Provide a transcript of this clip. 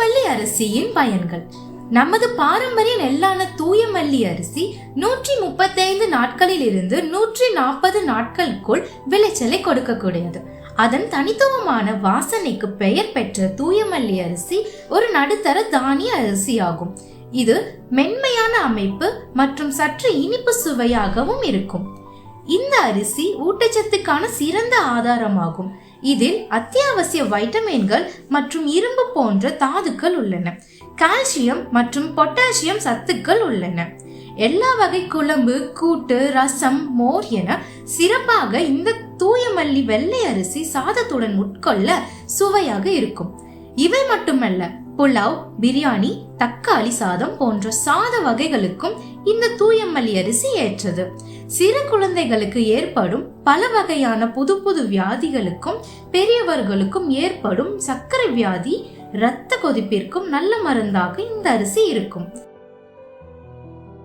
மல்லி அரிசியின் பயன்கள். நமது பாரம்பரிய நெல்லான தூயமல்லி அரிசி நூற்றி முப்பத்தைந்து நாட்களில் இருந்து நூற்றி நாற்பது நாட்களுக்குள் விளைச்சலை கொடுக்கக்கூடியது. அதன் தனித்துவமான வாசனைக்கு பெயர் பெற்ற தூயமல்லி அரிசி ஒரு நடுத்தர தானிய அரிசி ஆகும் இது மென்மையான அமைப்பு மற்றும் சற்று இனிப்பு சுவையாகவும் இருக்கும். இந்த அரிசி ஊட்டச்சத்துக்கான சிறந்த ஆதாரமாகும். இதில் அத்தியாவசிய வைட்டமின்கள் மற்றும் இரும்பு போன்ற தாதுக்கள் உள்ளன. கால்சியம் மற்றும் பொட்டாசியம் சத்துக்கள் உள்ளன. எல்லா வகை குழம்பு கூட்டு ரசம் மோர் என சிறப்பாக இந்த தூயமல்லி வெள்ளை அரிசி சாதத்துடன் உட்கொள்ள சுவையாக இருக்கும். இவை மட்டுமல்ல புலாவ் பிரியாணி தக்காளி சாதம் போன்ற சாத வகைகளுக்கும் இந்த தூயமல்லி அரிசி ஏற்றது. சிறு குழந்தைகளுக்கு ஏற்படும் பல வகையான புது புது வியாதிகளுக்கும் பெரியவர்களுக்கும் ஏற்படும் சர்க்கரை வியாதி இரத்த கொதிப்பிற்கும் நல்ல மருந்தாக இந்த அரிசி இருக்கும்.